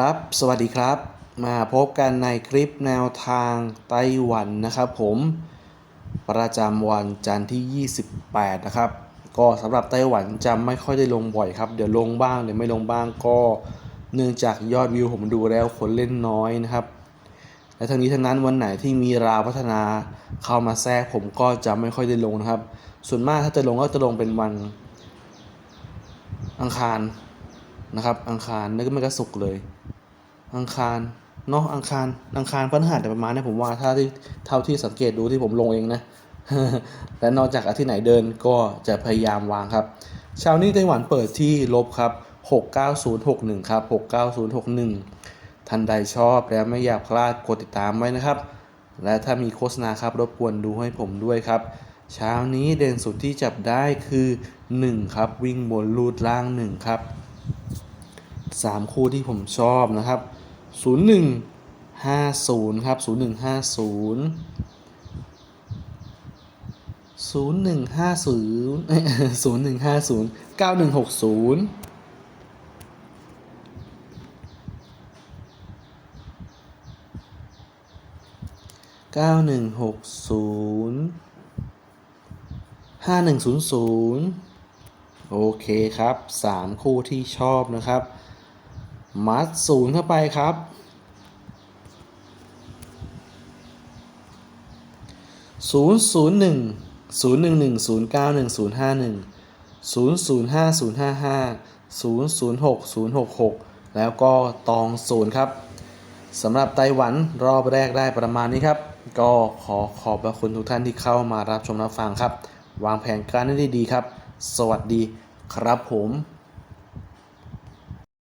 ครับ สวัสดีครับ มาพบกันในคลิปแนวทางไต้หวันนะครับผม ประจำวันจันทร์ที่ 28 นะครับ ก็สำหรับไต้หวันจะไม่ค่อยได้ลงบ่อยครับ เดี๋ยวลงบ้างเดี๋ยวไม่ลงบ้างก็ เนื่องจากยอดวิวผมดูแล้วคนเล่นน้อยนะครับ และทั้งนี้ทั้งนั้นวันไหนที่มีราวพัฒนาเข้ามาแทรกผมก็จะไม่ค่อยได้ลงนะครับ ส่วนมากถ้าจะลงก็จะลงเป็นวัน อังคารนะครับอังคารแล้วก็ไม่ก็ศุกเลย อังคารเนาะอังคารอังคารพฤหัสแต่ประมาณนี้ผมว่าถ้าที่เท่าที่สังเกตดูที่ผมลงเองนะและนอกจากอาทิตย์ไหนเดินก็จะพยายามวางครับเช้านี้ไต้หวันเปิดที่ลบครับ 69061 ครับ 69061 ท่านใดชอบแล้วไม่อยากพลาดกดติดตามไว้นะครับ และถ้ามีโฆษณาครับรบกวนดูให้ผมด้วยครับ เช้านี้เด่นสุดที่จับได้คือ 1 ครับ วิ่งบนรูดล่าง 1 ครับ 3 คู่ที่ผมชอบนะครับ 01 50 ครับ 0150 0150 0150 9160 9160 5100 โอเคครับ 3 คู่ที่ชอบนะครับ มัดศูนย์เข้าไปครับ ศูนย์ศูนย์หนึ่งศูนย์หนึ่งหนึ่งศูนย์เก้าหนึ่งศูนย์ห้าหนึ่งศูนย์ศูนย์ห้าศูนย์ห้าห้าศูนย์ศูนย์หกศูนย์หกหกแล้วก็ตองศูนย์ครับสำหรับไต้หวันรอบแรกได้ประมาณนี้ครับ ก็ขอขอบพระคุณทุกท่านที่เข้ามารับชมรับฟังครับ วางแผนการได้ดีครับ สวัสดีครับผม